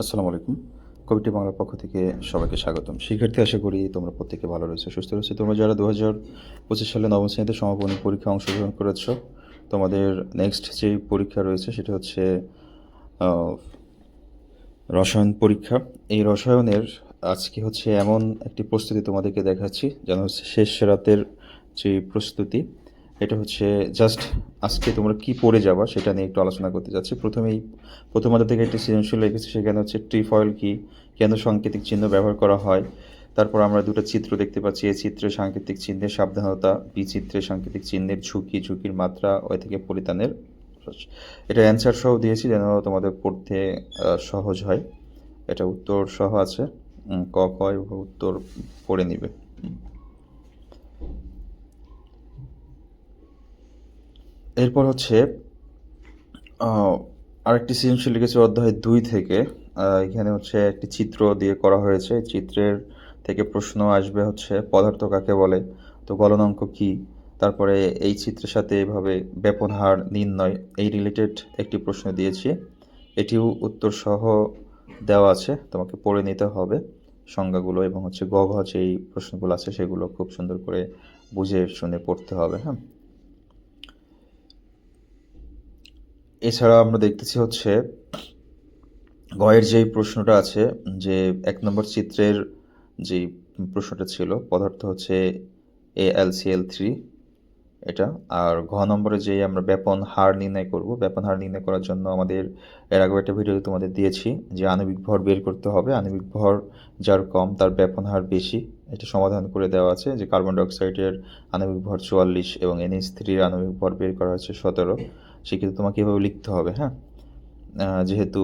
আসসালামু আলাইকুম। কবিটি বাংলার পক্ষ থেকে সবাইকে স্বাগতম। শিক্ষার্থী, আশা করি তোমরা প্রত্যেকে ভালো রয়েছে, সুস্থ রয়েছে। তোমরা যারা দু হাজার পঁচিশ সালে নবম শ্রেণীতে সমাপনী পরীক্ষা অংশগ্রহণ করেছ, তোমাদের নেক্সট যে পরীক্ষা রয়েছে সেটা হচ্ছে রসায়ন পরীক্ষা। এই রসায়নের আজকে হচ্ছে এমন একটি প্রস্তুতি তোমাদেরকে দেখাচ্ছি, যেন হচ্ছে শেষ রাতের যে প্রস্তুতি এটা হচ্ছে জাস্ট আজকে তোমরা কি পড়ে যাবা সেটা নিয়ে একটু আলোচনা করতে যাচ্ছি। প্রথমেই প্রথম প্রথমার্ধ থেকে একটি সৃজনশীল রেখেছি সেখানে হচ্ছে ট্রিফয়েল কি, কেন সাংকেতিক চিহ্ন ব্যবহার করা হয়। তারপর আমরা দুটো চিত্র দেখতে পাচ্ছি, এই চিত্রে সাংকেতিক চিহ্নের সাবধানতা, বিচিত্রে সাংকেতিক চিহ্নের ঝুঁকি, ঝুঁকির মাত্রা, ওই থেকে পরিত্রাণের এটা অ্যান্সার সহ দিয়েছি, যেন তোমাদের পড়তে সহজ হয়। এটা উত্তর সহ আছে ক, খ উত্তর পড়ে নিবে। এরপর হচ্ছে আরেকটি সৃজনশীল লিখেছে অধ্যায় দুই থেকে। এখানে হচ্ছে একটি চিত্র দিয়ে করা হয়েছে। চিত্রের থেকে প্রশ্ন আসবে হচ্ছে, পদার্থ কাকে বলে? তো গলনাঙ্ক কি? তারপরে এই চিত্রের সাথে এভাবে ব্যাপন হার নির্ণয়, এই রিলেটেড একটি প্রশ্ন দিয়েছি। এটিও উত্তর সহ দেওয়া আছে, তোমাকে পড়ে নিতে হবে সংজ্ঞাগুলো এবং হচ্ছে গ, ঘ যেই প্রশ্নগুলো আছে সেগুলো খুব সুন্দর করে বুঝে শুনে পড়তে হবে হ্যাঁ? এছাড়া আমরা দেখতেছি হচ্ছে, গয়ের যেই প্রশ্নটা আছে, যে এক নম্বর চিত্রের যে প্রশ্নটা ছিল, পদার্থ হচ্ছে এ এল সি এল থ্রি এটা। আর ঘ নম্বরে যে আমরা ব্যাপন হার নির্ণয় করব, ব্যাপন হার নির্ণয় করার জন্য আমাদের এর আগে একটা ভিডিও তোমাদের দিয়েছি, যে আণবিক ভর বের করতে হবে। আণবিক ভর যার কম, তার ব্যাপন হার বেশি, এটা সমাধান করে দেওয়া আছে, যে কার্বন ডাইঅক্সাইডের আণবিক ভর চুয়াল্লিশ এবং এনএস থ্রির আণবিক ভর বের করা হচ্ছে সতেরো। সেক্ষেত্রে তোমাকে এভাবে লিখতে হবে হ্যাঁ? যেহেতু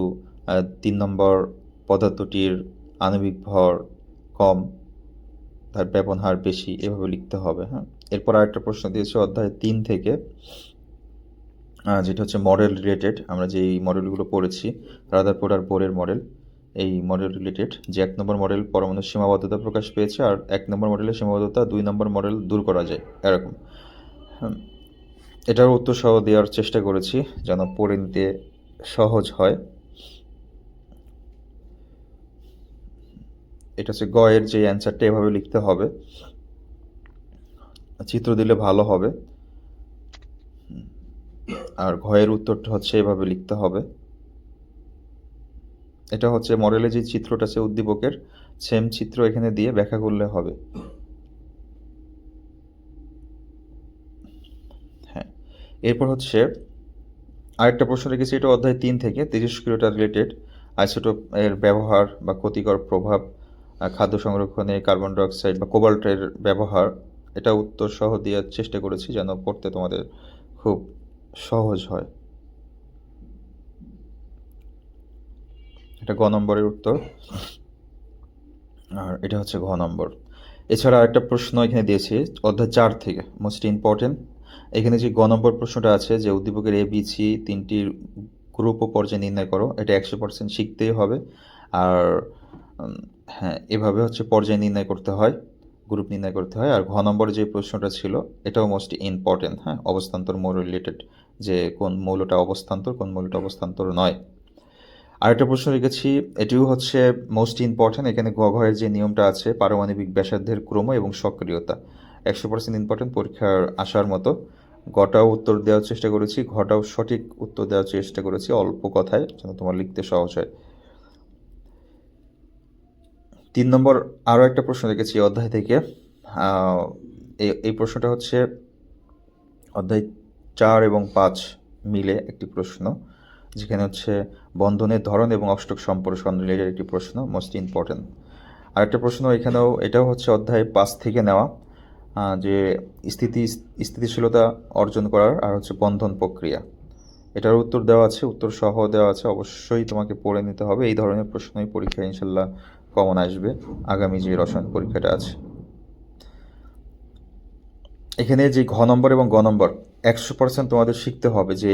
তিন নম্বর পদার্থটির আণবিক ভর কম, তার ব্যাপন হার বেশি, এভাবে লিখতে হবে হ্যাঁ? এরপর আরেকটা প্রশ্ন দিয়েছে অধ্যায় তিন থেকে যেটা হচ্ছে মডেল রিলেটেড আমরা যে মডেলগুলো পড়েছি, রাদারফোর্ড আর বোরের মডেল এই মডেল রিলেটেড যে এক নম্বর মডেল পরমাণু সীমাবদ্ধতা প্রকাশ পেয়েছে, আর এক নম্বর মডেলের সীমাবদ্ধতা, দুই নম্বর মডেল দূর করা যায়, এরকম। এটার উত্তর সহ দেওয়ার চেষ্টা করেছি যেন পড়ে নিতে সহজ হয়। এটা হচ্ছে গ এর যে অ্যান্সারটা এভাবে লিখতে হবে। চিত্র দিলে ভালো হবে। আর ঘয়ের উত্তরটা হচ্ছে এভাবে লিখতে হবে। এটা হচ্ছে মডেলে যে চিত্রটা আছে উদ্দীপকের সেম চিত্র এখানে দিয়ে ব্যাখ্যা করলে হবে হ্যাঁ এরপর হচ্ছে আরেকটা প্রশ্ন রেখেছি, এটা অধ্যায় তিন থেকে তিরিশ কিলোটা রিলেটেড আইসোটোপ এর ব্যবহার বা ক্ষতিকর প্রভাব খাদ্য সংরক্ষণে কার্বন ডাইঅক্সাইড বা কোবাল্টের ব্যবহার, এটা উত্তর সহ দেওয়ার চেষ্টা করেছি যেন পড়তে তোমাদের খুব সহজ হয়। এটা গ নম্বরের উত্তর। আর এটা হচ্ছে ঘ নম্বর। এছাড়া একটা প্রশ্ন এখানে দিয়েছি, অধ্যায় চার থেকে মোস্ট ইম্পর্টেন্ট এখানে যে গ নম্বর প্রশ্নটা আছে যে উদ্দীপকের এ বি সি তিনটির গ্রুপ ও পর্যায়ে নির্ণয় করো, এটা একশো পার্সেন্ট শিখতেই হবে। আর হ্যাঁ এভাবে হচ্ছে পর্যায় নির্ণয় করতে হয় গ্রুপ নির্ণয় করতে হয়। আর ঘ নম্বরে যে প্রশ্নটা ছিল, এটাও মোস্ট ইম্পর্টেন্ট হ্যাঁ অবস্থান্তর মৌল রিলেটেড যে কোন মৌলটা অবস্থান্তর, কোন মৌলটা অবস্থান্তর নয়। আরেকটা প্রশ্ন রেখেছি, এটিও হচ্ছে মোস্ট ইম্পর্টেন্ট এখানে গ ঘয়ের যে নিয়মটা আছে, পারমাণবিক ব্যাসার্ধের ক্রম এবং সক্রিয়তা। একশো পার্সেন্ট ইম্পর্টেন্ট পরীক্ষার আসার মতো। গটাও উত্তর দেওয়ার চেষ্টা করেছি, ঘটাও সঠিক উত্তর দেওয়ার চেষ্টা করেছি, অল্প কথায় যেন তোমার লিখতে সহজ হয়। তিন নম্বর আরও একটা প্রশ্ন এই অধ্যায় থেকে। এই- প্রশ্নটা হচ্ছে অধ্যায় চার এবং পাঁচ মিলে একটি প্রশ্ন, যেখানে হচ্ছে বন্ধনের ধরন এবং অষ্টক সম্প্রসারণ রিলেটেড একটি প্রশ্ন মোস্ট ইম্পর্টেন্ট আরেকটা প্রশ্ন এখানেও, এটাও হচ্ছে অধ্যায় পাঁচ থেকে নেওয়া। যে স্থিতি, স্থিতিশীলতা অর্জন করার আর হচ্ছে বন্ধন প্রক্রিয়া। এটার উত্তর দেওয়া আছে, উত্তর সহ দেওয়া আছে, অবশ্যই তোমাকে পড়ে নিতে হবে। এই ধরনের প্রশ্নই পরীক্ষায় ইনশাল্লাহ কমন আসবে, আগামী যে রসায়ন পরীক্ষাটা আছে। এখানে যে ঘ নম্বর এবং গ নম্বর, একশো পার্সেন্ট তোমাদের শিখতে হবে যে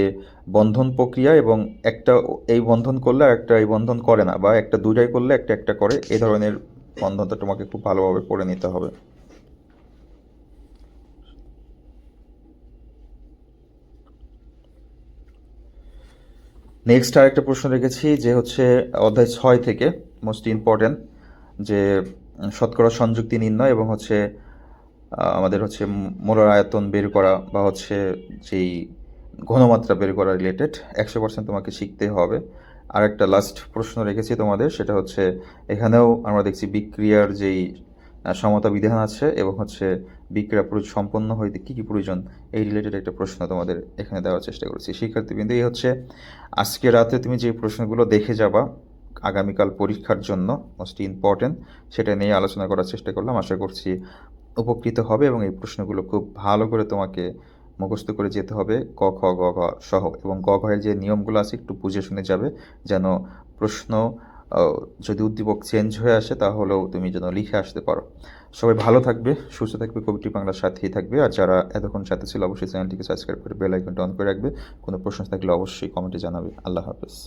বন্ধন প্রক্রিয়া এবং একটা এই বন্ধন করলে একটা এই বন্ধন করে না, বা একটা দুইটাই করলে একটা একটা করে, এই ধরনের বন্ধনটা তোমাকে খুব ভালোভাবে পড়ে নিতে হবে। নেক্সট আরেকটা প্রশ্ন রেখেছি, যে হচ্ছে অধ্যায় ছয় থেকে মোস্ট ইম্পর্ট্যান্ট যে শতকরা সংযুক্তি নির্ণয় এবং হচ্ছে আমাদের হচ্ছে মোলার আয়তন বের করা বা হচ্ছে যেই ঘনমাত্রা বের করা রিলেটেড একশো পার্সেন্ট তোমাকে শিখতে হবে। আর একটা লাস্ট প্রশ্ন রেখেছি তোমাদের, সেটা হচ্ছে এখানেও আমরা দেখছি বিক্রিয়ার যেই সমতা বিধান আছে এবং হচ্ছে বিক্রিয়া সম্পন্ন হইতে কী কী প্রয়োজন, এই রিলেটেড একটা প্রশ্ন তোমাদের এখানে দেওয়ার চেষ্টা করেছি। শিক্ষার্থীবৃন্দ, এই হচ্ছে আজকে রাতে তুমি যে প্রশ্নগুলো দেখে যাবা আগামীকাল পরীক্ষার জন্য মোস্ট ইম্পর্টেন্ট সেটা নিয়ে আলোচনা করার চেষ্টা করলাম, আশা করছি উপকৃত হবে এবং এই প্রশ্নগুলো খুব ভালো করে তোমাকে মুখস্থ করে যেতে হবে, ক, খ, গ, ঘ সহ এবং গ ঘয়ের যে নিয়মগুলো আছে একটু বুঝে শুনে যাবে, যেন প্রশ্ন যদি উদ্দীপক চেঞ্জ হয়ে আসে তাহলেও তুমি যেন লিখে আসতে পারো। সবাই ভালো থাকবে, সুস্থ থাকবে কবিটি বাংলার সাথেই থাকবে। আর যারা এতক্ষণ সাথে ছিল, অবশ্যই চ্যানেলটিকে সাবস্ক্রাইব করে বেল আইকনটা অন করে রাখবে। কোনো প্রশ্ন থাকলে অবশ্যই কমেন্টে জানাবে। আল্লাহ হাফেজ।